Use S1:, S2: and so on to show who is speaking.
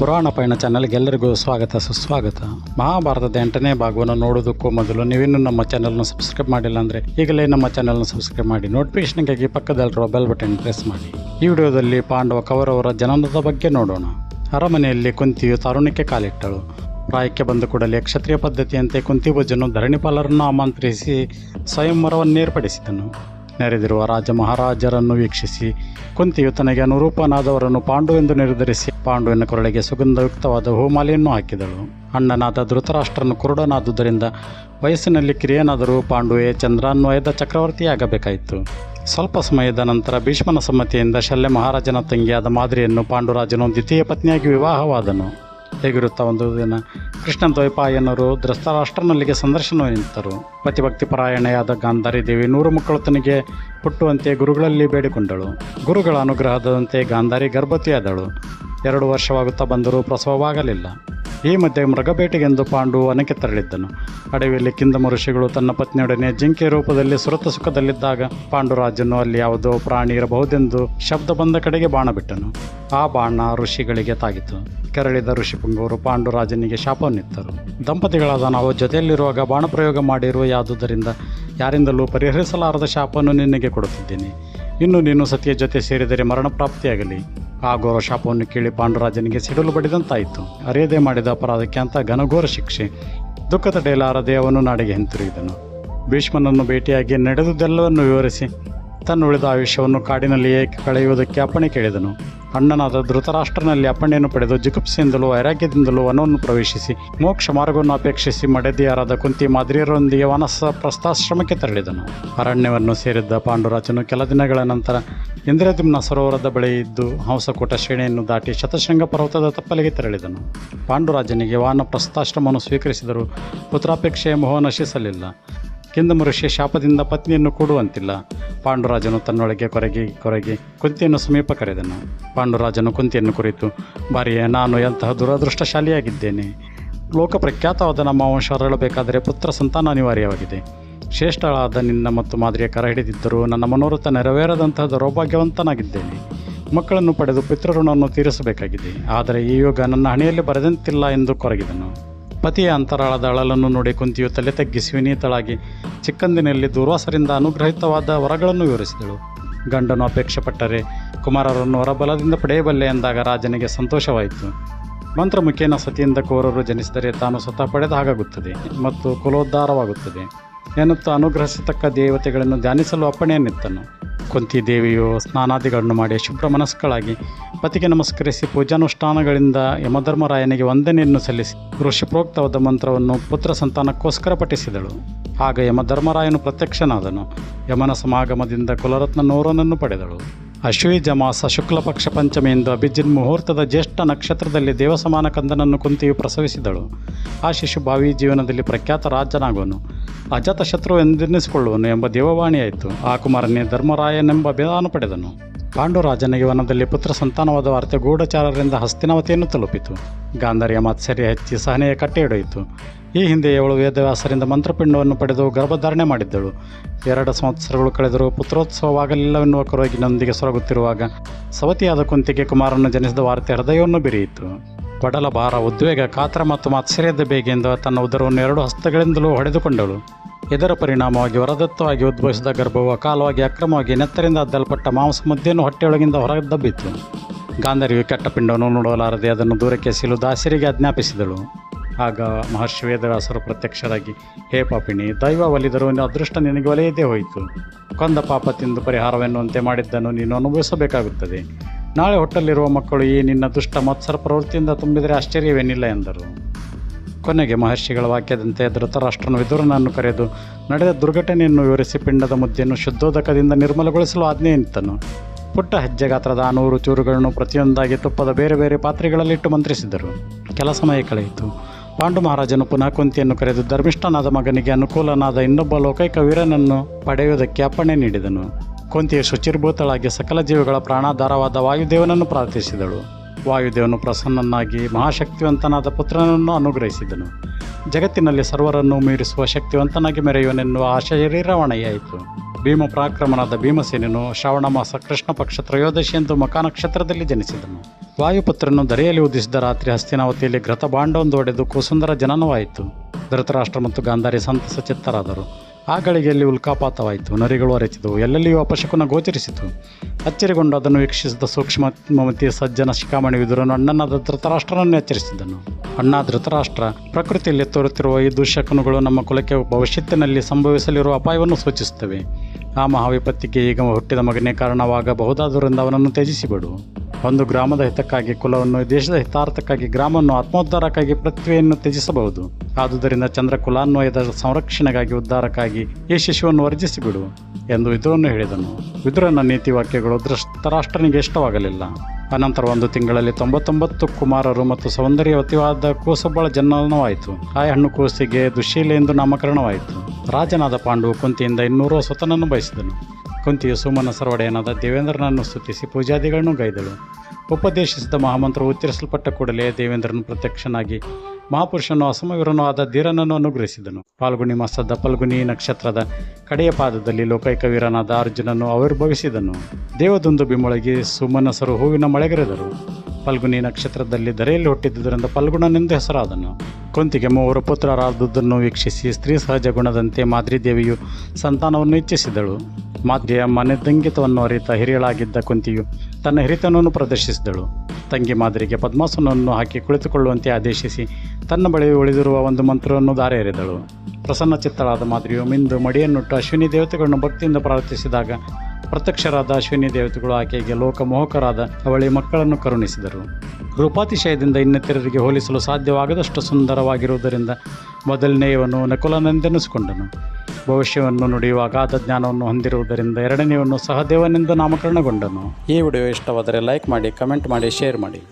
S1: ಪುರಾಣ ಪಯಣ ಚಾನಲ್ಗೆ ಎಲ್ಲರಿಗೂ ಸ್ವಾಗತ, ಸುಸ್ವಾಗತ. ಮಹಾಭಾರತದ ಎಂಟನೇ ಭಾಗವನ್ನು ನೋಡೋದಕ್ಕೂ ಮೊದಲು ನೀವಿನ್ನು ನಮ್ಮ ಚಾನಲ್ನ ಸಬ್ಸ್ಕ್ರೈಬ್ ಮಾಡಿಲ್ಲ ಅಂದರೆ ಈಗಲೇ ನಮ್ಮ ಚಾನಲ್ನ ಸಬ್ಸ್ಕ್ರೈಬ್ ಮಾಡಿ, ನೋಟಿಫಿಕೇಷನ್ಗಾಗಿ ಪಕ್ಕದಲ್ಲಿರುವ ಬೆಲ್ ಬಟನ್ ಪ್ರೆಸ್ ಮಾಡಿ. ಈ ವಿಡಿಯೋದಲ್ಲಿ ಪಾಂಡವ ಕೌರವರ ಜನನದ ಬಗ್ಗೆ ನೋಡೋಣ. ಅರಮನೆಯಲ್ಲಿ ಕುಂತಿಯು ತಾರುಣ್ಯಕ್ಕೆ ಕಾಲಿಟ್ಟಳು. ಪ್ರಾಯಕ್ಕೆ ಬಂದ ಕೂಡಲೇ ಕ್ಷತ್ರಿಯ ಪದ್ಧತಿಯಂತೆ ಕುಂತಿಭುಜನು ಧರಣಿಪಾಲರನ್ನು ಆಮಂತ್ರಿಸಿ ಸ್ವಯಂವರವನ್ನು ಏರ್ಪಡಿಸಿದನು ನೆರೆದಿರುವ ರಾಜ ಮಹಾರಾಜರನ್ನು ವೀಕ್ಷಿಸಿ, ಕುಂತಿಯು ತನಗೆ ಅನುರೂಪನಾದವರನ್ನು ಪಾಂಡು ಎಂದು ನಿರ್ಧರಿಸಿ ಪಾಂಡುವಿನ ಕೊರಳಿಗೆ ಸುಗಂಧಯುಕ್ತವಾದ ಹೂಮಾಲೆಯನ್ನು ಹಾಕಿದಳು. ಅಣ್ಣನಾದ ಧೃತರಾಷ್ಟ್ರನು ಕುರುಡನಾದುದರಿಂದ ವಯಸ್ಸಿನಲ್ಲಿ ಕಿರಿಯನಾದರೂ ಪಾಂಡುವೆ ಚಂದ್ರಾನ್ವಯದ ಚಕ್ರವರ್ತಿಯಾಗಬೇಕಾಯಿತು. ಸ್ವಲ್ಪ ಸಮಯದ ನಂತರ ಭೀಷ್ಮನ ಸಮ್ಮತಿಯಿಂದ ಶಲ್ಯ ಮಹಾರಾಜನ ತಂಗಿಯಾದ ಮಾದರಿಯನ್ನು ಪಾಂಡುರಾಜನು ದ್ವಿತೀಯ ಪತ್ನಿಯಾಗಿ ವಿವಾಹವಾದನು. ಹೇಗಿರುತ್ತಾ ಒಂದು ದಿನ. ಕೃಷ್ಣ ದ್ವೈಪಾಯನರು ಧೃತರಾಷ್ಟ್ರನಲ್ಲಿಗೆ ಸಂದರ್ಶನ ನಿಂತರು ಪತಿಭಕ್ತಿ ಪರಾಯಣೆಯಾದ ಗಾಂಧಾರಿ ದೇವಿ ನೂರು ಮಕ್ಕಳು ತನಗೆ ಹುಟ್ಟುವಂತೆ ಗುರುಗಳಲ್ಲಿ ಬೇಡಿಕೊಂಡಳು. ಗುರುಗಳ ಅನುಗ್ರಹದಂತೆ ಗಾಂಧಾರಿ ಗರ್ಭವತಿಯಾದಳು. ಎರಡು ವರ್ಷವಾಗುತ್ತಾ ಬಂದರೂ ಪ್ರಸವವಾಗಲಿಲ್ಲ. ಈ ಮಧ್ಯೆ ಮೃಗಬೇಟೆಗೆಂದು ಪಾಂಡು ವನಕ್ಕೆ ತೆರಳಿದ್ದನು. ಅಡವಿಯಲ್ಲಿ ಕಿಂದಮ ಋಷಿಗಳು ತನ್ನ ಪತ್ನಿಯೊಡನೆ ಜಿಂಕೆ ರೂಪದಲ್ಲಿ ಸುರತ ಸುಖದಲ್ಲಿದ್ದಾಗ ಪಾಂಡುರಾಜನು ಅಲ್ಲಿ ಯಾವುದೋ ಪ್ರಾಣಿ ಇರಬಹುದೆಂದು ಶಬ್ದ ಬಂದ ಕಡೆಗೆ ಬಾಣ ಬಿಟ್ಟನು. ಆ ಬಾಣ ಋಷಿಗಳಿಗೆ ತಾಗಿತು. ಕೆರಳಿದ ಋಷಿಪುಂಗವರು ಪಾಂಡುರಾಜನಿಗೆ ಶಾಪವನ್ನಿತ್ತರು. ದಂಪತಿಗಳಾದ ನಾವು ಜೊತೆಯಲ್ಲಿರುವಾಗ ಬಾಣ ಪ್ರಯೋಗ ಮಾಡಿರುವ ಯಾವುದರಿಂದ ಯಾರಿಂದಲೂ ಪರಿಹರಿಸಲಾರದ ಶಾಪವನ್ನು ನಿನಗೆ ಕೊಡುತ್ತಿದ್ದೇನೆ. ಇನ್ನು ನೀನು ಸತಿಯ ಜೊತೆ ಸೇರಿದರೆ ಮರಣ ಪ್ರಾಪ್ತಿಯಾಗಲಿ. ಆ ಘೋರ ಶಾಪವನ್ನು ಕೇಳಿ ಪಾಂಡುರಾಜನಿಗೆ ಸಿಡಲು ಬಡಿದಂತಾಯಿತು. ಅರಿಯದೆ ಮಾಡಿದ ಅಪರಾಧಕ್ಕೆ ಅಂತ ಘನಘೋರ ಶಿಕ್ಷೆ. ದುಃಖ ತಡೆಯಲಾರದೆ ಅವನು ನಾಡಿಗೆ ಹಿಂತಿರುಗಿದನು. ಭೀಷ್ಮನನ್ನು ಭೇಟಿಯಾಗಿ ನಡೆದುದೆಲ್ಲವನ್ನು ವಿವರಿಸಿ ತನ್ನ ಉಳಿದ ಆಯುಷ್ಯವನ್ನು ಕಾಡಿನಲ್ಲಿಯೇ ಕಳೆಯುವುದಕ್ಕೆ ಅಪ್ಪಣೆ ಕೇಳಿದನು. ಅಣ್ಣನಾದ ಧೃತರಾಷ್ಟ್ರನಲ್ಲಿ ಅಪ್ಪಣೆಯನ್ನು ಪಡೆದು ಜಿಗುಪ್ಸೆಯಿಂದಲೂ ವೈರಾಗ್ಯದಿಂದಲೂ ವನವನ್ನು ಪ್ರವೇಶಿಸಿ ಮೋಕ್ಷ ಮಾರ್ಗವನ್ನು ಅಪೇಕ್ಷಿಸಿ ಮಡದಿಯಾರಾದ ಕುಂತಿ ಮಾದರಿಯರೊಂದಿಗೆ ವನಸ ಪ್ರಸ್ಥಾಶ್ರಮಕ್ಕೆ ತೆರಳಿದನು. ಅರಣ್ಯವನ್ನು ಸೇರಿದ್ದ ಪಾಂಡುರಾಜನು ಕೆಲ ದಿನಗಳ ನಂತರ ಇಂದ್ರದಿಮ್ನ ಸರೋವರದ ಬಳಿ ಇದ್ದು ಹಂಸಕೂಟ ಶ್ರೇಣಿಯನ್ನು ದಾಟಿ ಶತಶೃಂಗ ಪರ್ವತದ ತಪ್ಪಲಿಗೆ ತೆರಳಿದನು. ಪಾಂಡುರಾಜನಿಗೆ ವಾನ ಪ್ರಸ್ಥಾಶ್ರಮವನ್ನು ಸ್ವೀಕರಿಸಿದರೂ ಪುತ್ರಾಪೇಕ್ಷೆಯ ಮೋಹ ನಶಿಸಲಿಲ್ಲ. ಕಿಂದಮ ಋಷಿ ಶಾಪದಿಂದ ಪತ್ನಿಯನ್ನು ಕೊಡುವಂತಿಲ್ಲ. ಪಾಂಡುರಾಜನು ತನ್ನೊಳಗೆ ಕೊರಗಿ ಕೊರಗಿ ಕುಂತಿಯನ್ನು ಸಮೀಪ ಕರೆದನು. ಪಾಂಡುರಾಜನು ಕುಂತಿಯನ್ನು ಕುರಿತು ಬಾರಿಯೇ ನಾನು ಎಂತಹ ದುರದೃಷ್ಟಶಾಲಿಯಾಗಿದ್ದೇನೆ. ಲೋಕಪ್ರಖ್ಯಾತವಾದ ನಮ್ಮ ವಂಶ ಹೊರಳಬೇಕಾದರೆ ಪುತ್ರ ಸಂತಾನ ಅನಿವಾರ್ಯವಾಗಿದೆ. ಶ್ರೇಷ್ಠಳಾದ ನಿನ್ನ ಮತ್ತು ಮಾದರಿಯ ಕರ ಹಿಡಿದಿದ್ದರೂ ನನ್ನ ಮನೋರಥ ನೆರವೇರದಂತಹ ದೌರ್ಭಾಗ್ಯವಂತನಾಗಿದ್ದೇನೆ. ಮಕ್ಕಳನ್ನು ಪಡೆದು ಪಿತೃಋಣವನ್ನು ತೀರಿಸಬೇಕಾಗಿದೆ. ಆದರೆ ಈ ಯೋಗ ನನ್ನ ಹಣೆಯಲ್ಲಿ ಬರೆದಂತಿಲ್ಲ ಎಂದು ಕೊರಗಿದನು. ಪತಿಯ ಅಂತರಾಳದ ಅಳಲನ್ನು ನೋಡಿ ಕುಂತಿಯು ತಲೆ ತಗ್ಗಿಸಿ ವಿನೀತಳಾಗಿ ಚಿಕ್ಕಂದಿನಲ್ಲಿ ದುರ್ವಾಸರಿಂದ ಅನುಗ್ರಹಿತವಾದ ವರಗಳನ್ನು ವಿವರಿಸಿದಳು. ಗಂಡನು ಅಪೇಕ್ಷೆ ಪಟ್ಟರೆ ಕುಮಾರರನ್ನು ಹೊರಬಲದಿಂದ ಪಡೆಯಬಲ್ಲೆ ಎಂದಾಗ ರಾಜನಿಗೆ ಸಂತೋಷವಾಯಿತು. ಮಂತ್ರಮುಖೇನ ಸತಿಯಿಂದ ಕೋರರು ಜನಿಸಿದರೆ ತಾನು ಸ್ವತಃ ಪಡೆದ ಹಾಗಾಗುತ್ತದೆ ಮತ್ತು ಕುಲೋದ್ಧಾರವಾಗುತ್ತದೆ. ಎನ್ನುತ್ತಾ ಅನುಗ್ರಹಿಸತಕ್ಕ ದೇವತೆಗಳನ್ನು ಧ್ಯಾನಿಸಲು ಅಪ್ಪಣೆಯನ್ನಿತ್ತನು. ಕುಂತಿ ದೇವಿಯು ಸ್ನಾನಾದಿಗಳನ್ನು ಮಾಡಿ ಶುಭ್ರ ಮನಸ್ಕಳಾಗಿ ಪತಿಗೆ ನಮಸ್ಕರಿಸಿ ಪೂಜಾನುಷ್ಠಾನಗಳಿಂದ ಯಮಧರ್ಮರಾಯನಿಗೆ ವಂದನೆಯನ್ನು ಸಲ್ಲಿಸಿ ಋಷಿಪ್ರೋಕ್ತವಾದ ಮಂತ್ರವನ್ನು ಪುತ್ರ ಸಂತಾನಕ್ಕೋಸ್ಕರ ಪಠಿಸಿದಳು. ಆಗ ಯಮಧರ್ಮರಾಯನು ಪ್ರತ್ಯಕ್ಷನಾದನು. ಯಮನ ಸಮಾಗಮದಿಂದ ಕುಲರತ್ನ ನೋರನನ್ನು ಪಡೆದಳು. ಅಶ್ವೀಜ ಮಾಸ ಶುಕ್ಲ ಪಕ್ಷ ಪಂಚಮಿಯಿಂದ ಅಭಿಜಿನ್ ಮುಹೂರ್ತದ ಜ್ಯೇಷ್ಠ ನಕ್ಷತ್ರದಲ್ಲಿ ದೇವಸಮಾನ ಕಂದನನ್ನು ಕುಂತಿಯು ಪ್ರಸವಿಸಿದಳು. ಆ ಶಿಶು ಭಾವಿ ಜೀವನದಲ್ಲಿ ಪ್ರಖ್ಯಾತ ರಾಜನಾಗುವನು. ಅಜಾತ ಶತ್ರು ಎಂದೆನ್ನಿಸಿಕೊಳ್ಳುವನು ಎಂಬ ದೇವವಾಣಿಯಾಯಿತು. ಆ ಕುಮಾರನೇ ಧರ್ಮರಾಯನೆಂಬ ಅಭಿದಾನ ಪಡೆದನು. ಪಾಂಡುರಾಜನಿಗೆ ವನದಲ್ಲಿ ಪುತ್ರ ಸಂತಾನವಾದ ವಾರ್ತೆ ಗೂಢಚಾರರಿಂದ ಹಸ್ತಿನವತೆಯನ್ನು ತಲುಪಿತು. ಗಾಂಧರ್ಯ ಮಾತ್ಸರ್ಯ ಹೆಚ್ಚಿ ಸಹನೆಯ ಕಟ್ಟೆ ಹಿಡಿಯಿತು ಈ ಹಿಂದೆ ಅವಳು ವೇದವ್ಯಾಸರಿಂದ ಮಂತ್ರಪಿಂಡವನ್ನು ಪಡೆದು ಗರ್ಭಧಾರಣೆ ಮಾಡಿದ್ದಳು. ಎರಡು ಸಂವತ್ಸರಗಳು ಕಳೆದರೂ ಪುತ್ರೋತ್ಸವವಾಗಲಿಲ್ಲವೆನ್ನುವ ಕೊರಗಿನೊಂದಿಗೆ ಸೊರಗುತ್ತಿರುವಾಗ ಸವತಿಯಾದ ಕುಂತಿಗೆ ಕುಮಾರನ್ನು ಜನಿಸಿದ ವಾರ್ತೆ ಹೃದಯವನ್ನು ಬೆರೆಯಿತು. ಬಡಲ ಭಾರ, ಉದ್ವೇಗ ಕಾತರ ಮತ್ತು ಮಾತ್ಸರ್ಯದ ಬೇಗೆಂದು ತನ್ನ ಉದರವನ್ನು ಎರಡು ಹಸ್ತಗಳಿಂದಲೂ ಹೊಡೆದುಕೊಂಡಳು. ಇದರ ಪರಿಣಾಮವಾಗಿ ಹೊರದತ್ತವಾಗಿ ಉದ್ಭವಿಸಿದ ಗರ್ಭವು ಅಕಾಲವಾಗಿ ಅಕ್ರಮವಾಗಿ ನೆತ್ತರಿಂದ ಅದ್ದಲ್ಪಟ್ಟ ಮಾಂಸ ಮುದ್ದೆಯನ್ನು ಹೊಟ್ಟೆಯೊಳಗಿಂದ ಹೊರಗೆ ದಬ್ಬಿತ್ತು ಗಾಂಧರಿಯು ಕೆಟ್ಟ ಪಿಂಡವನ್ನು ನೋಡಲಾರದೆ ಅದನ್ನು ದೂರಕ್ಕೆ ಸಿಲು ದಾಸರಿಗೆ ಆಜ್ಞಾಪಿಸಿದಳು. ಆಗ ಮಹರ್ಷಿ ವೇದವ್ಯಾಸರು ಪ್ರತ್ಯಕ್ಷರಾಗಿ, ಹೇ ಪಾಪಿಣಿ, ದೈವ ಒಲಿದರು ಅದೃಷ್ಟ ನಿನಗೆ ಒಲೆಯದೇ ಹೋಯಿತು. ಕೊಂದ ಪಾಪ ತಿಂದು ಪರಿಹಾರವೆನ್ನುವಂತೆ ಮಾಡಿದ್ದನ್ನು ನೀನು ಅನುಭವಿಸಬೇಕಾಗುತ್ತದೆ. ನಾಳೆ ಹೊಟ್ಟಲ್ಲಿರುವ ಮಕ್ಕಳು ಈ ನಿನ್ನ ದುಷ್ಟ ಮತ್ಸರ ಪ್ರವೃತ್ತಿಯಿಂದ ತುಂಬಿದರೆ ಆಶ್ಚರ್ಯವೇನಿಲ್ಲ ಎಂದರು. ಕೊನೆಗೆ ಮಹರ್ಷಿಗಳ ವಾಕ್ಯದಂತೆ ಧೃತರಾಷ್ಟ್ರನು ವಿದುರನನ್ನು ಕರೆದು, ನಡೆದ ದುರ್ಘಟನೆಯನ್ನು ವಿವರಿಸಿ ಪಿಂಡದ ಮುದ್ದೆಯನ್ನು ಶುದ್ಧೋದಕದಿಂದ ನಿರ್ಮಲಗೊಳಿಸಲು ಆಜ್ಞೆಯಿತ್ತನು ಪುಟ್ಟ ಹೆಜ್ಜೆ ಗಾತ್ರದ ಆ ನೂರು ಚೂರುಗಳನ್ನು ಪ್ರತಿಯೊಂದಾಗಿ ತುಪ್ಪದ ಬೇರೆ ಬೇರೆ ಪಾತ್ರೆಗಳಲ್ಲಿಟ್ಟು ಮಂತ್ರಿಸಿದರು. ಕೆಲ ಸಮಯ ಕಳೆಯಿತು. ಪಾಂಡು ಮಹಾರಾಜನು ಪುನಃ ಕುಂತಿಯನ್ನು ಕರೆದು, ಧರ್ಮಿಷ್ಠನಾದ ಮಗನಿಗೆ ಅನುಕೂಲನಾದ ಇನ್ನೊಬ್ಬ ಲೋಕೈಕ ವೀರನನ್ನು ಪಡೆಯುವುದಕ್ಕೆ ಅಪ್ಪಣೆ ನೀಡಿದನು. ಕುಂತಿಯ ಶುಚಿರ್ಭೂತಳಾಗಿ ಸಕಲ ಜೀವಿಗಳ ಪ್ರಾಣಾಧಾರವಾದ ವಾಯುದೇವನನ್ನು ಪ್ರಾರ್ಥಿಸಿದಳು. ವಾಯುದೇವನು ಪ್ರಸನ್ನನಾಗಿ ಮಹಾಶಕ್ತಿವಂತನಾದ ಪುತ್ರನನ್ನು ಅನುಗ್ರಹಿಸಿದನು. ಜಗತ್ತಿನಲ್ಲಿ ಸರ್ವರನ್ನು ಮೀರಿಸುವ ಶಕ್ತಿವಂತನಾಗಿ ಮೆರೆಯುವನೆನ್ನುವ ಆ ಶರೀರವಣೆಯಾಯಿತು ಭೀಮ ಪರಾಕ್ರಮನಾದ ಭೀಮಸೇನನು ಶ್ರಾವಣ ಮಾಸ ಕೃಷ್ಣ ಪಕ್ಷ ತ್ರಯೋದಶಿ ಎಂದು ಮಕ ನಕ್ಷತ್ರದಲ್ಲಿ ಜನಿಸಿದನು. ವಾಯುಪುತ್ರನು ದರೆಯಲ್ಲಿ ಉದಿಸಿದ ರಾತ್ರಿ ಹಸ್ತಿನಾವತಿಯಲ್ಲಿ ಘೃತ ಬಾಂಡವೊಂದು ಒಡೆದು ಕುಸುಂದರ ಜನನವಾಯಿತು. ಧೃತರಾಷ್ಟ್ರ ಮತ್ತು ಗಾಂಧಾರಿ ಸಂತಸ ಚಿತ್ತರಾದರು. ಆ ಗಳಿಗೆಯಲ್ಲಿ ಉಲ್ಕಾಪಾತವಾಯಿತು. ನರಿಗಳು ಅರೆಚಿದವು ಎಲ್ಲೆಲ್ಲಿಯೂ ಅಪಶಕುನ ಗೋಚರಿಸಿತು. ಅಚ್ಚರಿಗೊಂಡು ಅದನ್ನು ವೀಕ್ಷಿಸಿದ ಸೂಕ್ಷ್ಮಮತಿ ಸಜ್ಜನ ಶಿಖಾಮಣಿ ವಿದುರನು ಅಣ್ಣನಾದ ಧೃತರಾಷ್ಟ್ರನನ್ನು ಎಚ್ಚರಿಸಿದನು ಅಣ್ಣ ಧೃತರಾಷ್ಟ್ರ, ಪ್ರಕೃತಿಯಲ್ಲಿ ತೋರುತ್ತಿರುವ ಈ ದುಶ್ಶಕುನಗಳು ನಮ್ಮ ಕುಲಕ್ಕೆ ಭವಿಷ್ಯತ್ತಿನಲ್ಲಿ ಸಂಭವಿಸಲಿರುವ ಅಪಾಯವನ್ನು ಸೂಚಿಸುತ್ತವೆ. ಆ ಮಹಾವಿಪತ್ತಿಗೆ ಈಗ ಹುಟ್ಟಿದ ಮಗನೇ ಕಾರಣವಾಗಬಹುದಾದ್ದರಿಂದ ಅವನನ್ನು ತ್ಯಜಿಸಿಬಿಡು. ಒಂದು ಗ್ರಾಮದ ಹಿತಕ್ಕಾಗಿ, ಕುಲವನ್ನು, ದೇಶದ ಹಿತಾರ್ಥಕ್ಕಾಗಿ, ಗ್ರಾಮವನ್ನು ಆತ್ಮೋದ್ಧಾರಕ್ಕಾಗಿ ಪ್ರತಿಭೆಯನ್ನು ತ್ಯಜಿಸಬಹುದು. ಆದುದರಿಂದ ಚಂದ್ರ ಕುಲಾನ್ವಯದ ಸಂರಕ್ಷಣೆಗಾಗಿ ಉದ್ಧಾರಕ್ಕಾಗಿ ಈ ಶಿಶುವನ್ನು ವರ್ಜಿಸಿಬಿಡು ಎಂದು ವಿದುರನ್ನು ಹೇಳಿದನು. ವಿದುರನ ನೀತಿ ವಾಕ್ಯಗಳು ಧೃತರಾಷ್ಟ್ರನಿಗೆ ಇಷ್ಟವಾಗಲಿಲ್ಲ. ಅನಂತರ ಒಂದು ತಿಂಗಳಲ್ಲಿ ತೊಂಬತ್ತೊಂಬತ್ತು ಕುಮಾರರು ಮತ್ತು ಸೌಂದರ್ಯವತಿವಾದ ಕೂಸಬಳ ಜನನವಾಯಿತು ಆ ಹಣ್ಣು ಕೂಸಿಗೆ ದುಶೀಲೆ ಎಂದು ನಾಮಕರಣವಾಯಿತು. ರಾಜನಾದ ಪಾಂಡು ಕುಂತಿಯಿಂದ ಇನ್ನೂರು ಸ್ವತನನ್ನು ಬಯಸಿದನು. ಕುಂತಿಯು ಸುಮನಸರ ಒಡೆಯನಾದ ದೇವೇಂದ್ರನನ್ನು ಸ್ತುತಿಸಿ ಪೂಜಾದಿಗಳನ್ನು ಗೈದಳು. ಉಪದೇಶಿಸಿದ ಮಹಾಮಂತ್ರ ಉಚ್ಚರಿಸಲ್ಪಟ್ಟ ಕೂಡಲೇ ದೇವೇಂದ್ರನು ಪ್ರತ್ಯಕ್ಷನಾಗಿ ಮಹಾಪುರುಷನು ಅಸಮವೀರನೂ ಆದ ಧೀರನನ್ನು ಅನುಗ್ರಹಿಸಿದನು. ಪಾಲ್ಗುಣಿ ಮಾಸದ ಫಲ್ಗುನಿ ನಕ್ಷತ್ರದ ಕಡೆಯ ಪಾದದಲ್ಲಿ ಲೋಕೈಕ ವೀರನಾದ ಅರ್ಜುನನು ಆವಿರ್ಭವಿಸಿದನು. ದೇವದೊಂದು ಬಿಮ್ಮೊಳಗಿ ಸುಮನಸರು ಹೂವಿನ ಮಳೆಗರೆದರು. ಫಲ್ಗುನಿ ನಕ್ಷತ್ರದಲ್ಲಿ ಧರೆಯಲ್ಲಿ ಹುಟ್ಟಿದ್ದುದರಿಂದ ಫಲ್ಗುಣನೆಂದು ಹೆಸರಾದನು. ಕುಂತಿಗೆ ಮೂವರು ಪುತ್ರರಾದುದನ್ನು ವೀಕ್ಷಿಸಿ ಸ್ತ್ರೀ ಸಹಜ ಗುಣದಂತೆ ಮಾದ್ರಿ ದೇವಿಯು ಸಂತಾನವನ್ನು ಇಚ್ಛಿಸಿದಳು. ಮಾದ್ರಿಯ ಮನೆದಂಗಿತವನ್ನು ಅರಿತ ಹಿರಿಯಳಾಗಿದ್ದ ಕುಂತಿಯು ತನ್ನ ಹಿರಿತನವನ್ನು ಪ್ರದರ್ಶಿಸಿದಳು. ತಂಗಿ ಮಾದರಿಗೆ ಪದ್ಮಾಸನವನ್ನು ಹಾಕಿ ಕುಳಿತುಕೊಳ್ಳುವಂತೆ ಆದೇಶಿಸಿ ತನ್ನ ಬಳಿ ಉಳಿದಿರುವ ಒಂದು ಮಂತ್ರವನ್ನು ದಾರೆ ಎರೆದಳು ಪ್ರಸನ್ನ ಚಿತ್ತಳಾದ ಮಾದರಿಯು ಮಿಂದು ಮಡಿಯನ್ನುಟ್ಟು ಅಶ್ವಿನಿ ದೇವತೆಗಳನ್ನು ಭಕ್ತಿಯಿಂದ ಪ್ರಾರ್ಥಿಸಿದಾಗ ಪ್ರತ್ಯಕ್ಷರಾದ ಅಶ್ವಿನಿ ದೇವತೆಗಳು ಆಕೆಗೆ ಲೋಕಮೋಹಕರಾದ ಅವಳಿ ಮಕ್ಕಳನ್ನು ಕರುಣಿಸಿದರು. ರೂಪಾತಿಶಯದಿಂದ ಇನ್ನಿತರರಿಗೆ ಹೋಲಿಸಲು ಸಾಧ್ಯವಾಗದಷ್ಟು ಸುಂದರವಾಗಿರುವುದರಿಂದ ಮೊದಲನೆಯವನು ನಕುಲನೆಂದೆನಿಸಿಕೊಂಡನು. ಭವಿಷ್ಯವನ್ನು ನುಡಿಯುವ ಅಗಾಧ ಜ್ಞಾನವನ್ನು ಹೊಂದಿರುವುದರಿಂದ ಎರಡನೆಯವನು ಸಹದೇವನೆಂದು ನಾಮಕರಣಗೊಂಡನು. ಈ ವಿಡಿಯೋ ಇಷ್ಟವಾದರೆ ಲೈಕ್ ಮಾಡಿ, ಕಮೆಂಟ್ ಮಾಡಿ, ಶೇರ್ ಮಾಡಿ.